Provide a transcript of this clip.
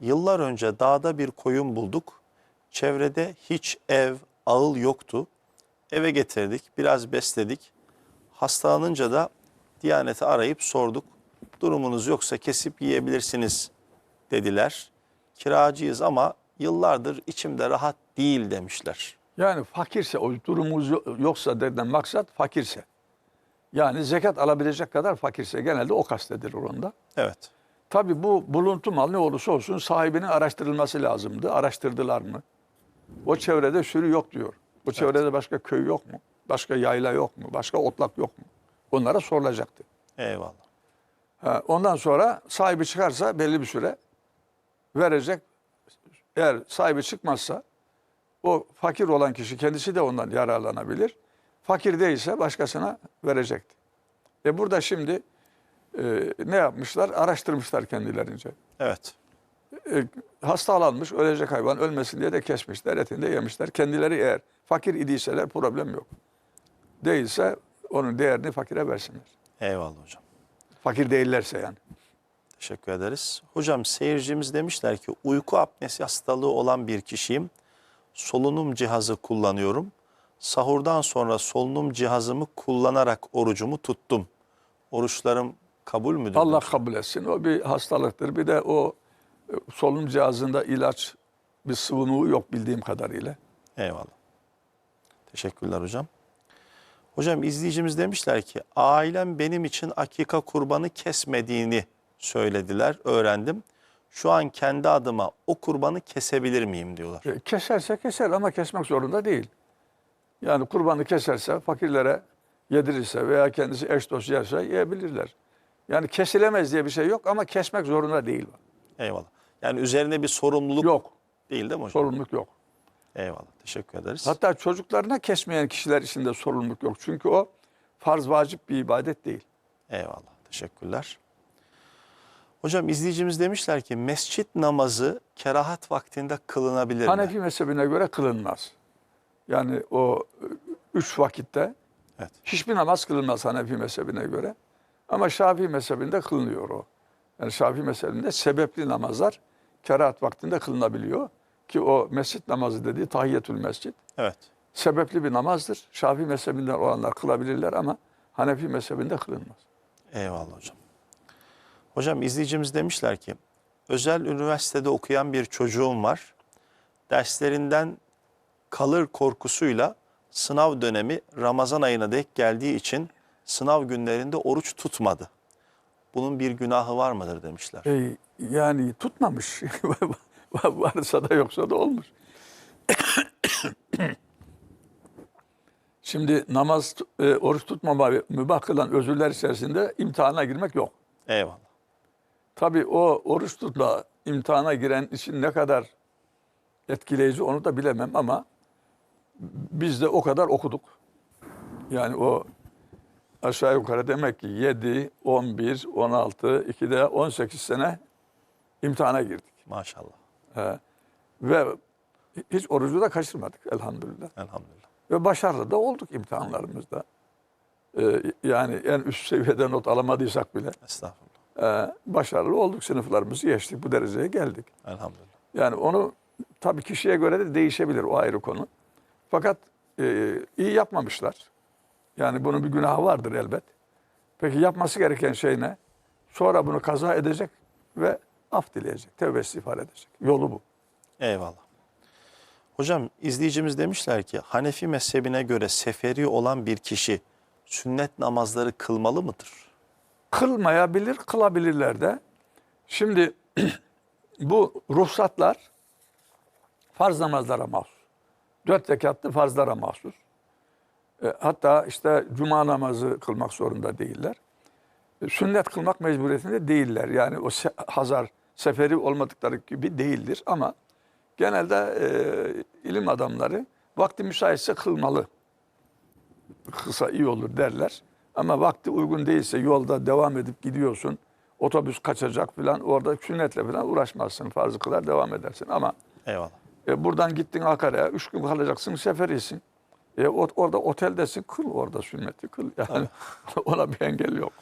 Yıllar önce dağda bir koyun bulduk. Çevrede hiç ev, ağıl yoktu. Eve getirdik, biraz besledik. Hastalanınca da Diyaneti arayıp sorduk. Durumunuz yoksa kesip yiyebilirsiniz dediler. Kiracıyız ama yıllardır içimde rahat değil demişler. Yani fakirse, o durumumuz yo- yoksa derden maksat fakirse. Yani zekat alabilecek kadar fakirse genelde o kastedilir onda. Evet, Tabii bu buluntu mal ne olursa olsun sahibinin araştırılması lazımdı. Araştırdılar mı? O çevrede sürü yok diyor. O çevrede başka köy yok mu? Başka yayla yok mu? Başka otlak yok mu? Onlara sorulacaktı. eyvallah. Ha, ondan sonra sahibi çıkarsa belli bir süre verecek. Eğer sahibi çıkmazsa o fakir olan kişi kendisi de ondan yararlanabilir. Fakir değilse başkasına verecekti. E burada şimdi e, ne yapmışlar? Araştırmışlar kendilerince. Evet, E, hastalanmış, ölecek hayvan ölmesin diye de kesmişler, etini de yemişler. Kendileri eğer fakir idiyseler problem yok. Değilse onun değerini fakire versinler. eyvallah hocam. Fakir değillerse yani. Teşekkür ederiz. Hocam seyircimiz demişler ki uyku apnesi hastalığı olan bir kişiyim. Solunum cihazı kullanıyorum. Sahurdan sonra solunum cihazımı kullanarak orucumu tuttum. Oruçlarım kabul müdür? Allah kabul etsin. O bir hastalıktır. Bir de o e, solunum cihazında ilaç bir sıvınığı yok bildiğim kadarıyla. Eyvallah. Teşekkürler hocam. Hocam izleyicimiz demişler ki ailem benim için akika kurbanı kesmediğini söylediler, öğrendim. Şu an kendi adıma o kurbanı kesebilir miyim diyorlar. E, Keserse keser ama kesmek zorunda değil. Yani kurbanı keserse, fakirlere yedirirse veya kendisi eş dost yerse yiyebilirler. Yani kesilemez diye bir şey yok ama kesmek zorunda değil. Eyvallah. Yani üzerine bir sorumluluk Yok, değil değil mi hocam? sorumluluk yok. Eyvallah. Teşekkür ederiz. Hatta çocuklarına kesmeyen kişiler için de sorumluluk yok. Çünkü o farz vacip bir ibadet değil. Eyvallah. Teşekkürler. Hocam izleyicimiz demişler ki mescit namazı kerahat vaktinde kılınabilir mi? Hanefi mezhebine göre kılınmaz. Yani o e, üç vakitte Evet. hiçbir namaz kılınmaz Hanefi mezhebine göre. Ama Şafii mezhebinde kılınıyor o. Yani Şafii mezhebinde sebepli namazlar kerahat vaktinde kılınabiliyor. Ki o mescit namazı dediği tahiyyetül mescid. Evet. Sebepli bir namazdır. Şafii mezhebinden olanlar kılabilirler ama Hanefi mezhebinde kılınmaz. Eyvallah hocam. Hocam izleyicimiz demişler ki özel üniversitede okuyan bir çocuğum var. Derslerinden kalır korkusuyla sınav dönemi Ramazan ayına denk geldiği için sınav günlerinde oruç tutmadı. Bunun bir günahı var mıdır demişler. E, yani tutmamış. Varsa da yoksa da olmuş. Şimdi namaz, e, oruç tutmama mübah kılan özürler içerisinde imtihana girmek yok. Eyvallah. Tabii o oruç tutma imtihana giren için ne kadar etkileyici onu da bilemem ama biz de o kadar okuduk. Yani o aşağı yukarı demek ki 7, 11, 16, 2'de 18 sene imtihana girdik. Maşallah. He. Ve hiç orucu da kaçırmadık elhamdülillah. Elhamdülillah. Ve başarılı da olduk imtihanlarımızda. Ee, yani en üst seviyede not alamadıysak bile Estağfurullah. e, başarılı olduk. Sınıflarımızı geçtik. Bu dereceye geldik. Elhamdülillah. Yani onu tabii kişiye göre de değişebilir o ayrı konu. Fakat e, iyi yapmamışlar. Yani bunun bir günahı vardır elbet. Peki yapması gereken şey ne? Sonra bunu kaza edecek ve af dileyecek, tevbe istiğfar edecek. Yolu bu. Eyvallah. Hocam izleyicimiz demişler ki Hanefi mezhebine göre seferi olan bir kişi sünnet namazları kılmalı mıdır? Kılmayabilir, kılabilirler de. Şimdi bu ruhsatlar farz namazlara mahsus. Dört rekatlı farzlara mahsus. E, hatta işte cuma namazı kılmak zorunda değiller. E, sünnet kılmak mecburiyetinde değiller. Yani o se- hazar, seferi olmadıkları gibi değildir ama genelde e, ilim adamları vakti müsaitse kılmalı. Kısa iyi olur derler. Ama vakti uygun değilse yolda devam edip gidiyorsun. Otobüs kaçacak falan orada sünnetle falan uğraşmazsın. Farzı kılar devam edersin. Ama Eyvallah. e, buradan gittin Ankara'ya, üç gün kalacaksın, seferisin. E, orada oteldesin, kıl orada sünneti kıl. Yani ona bir engel yok.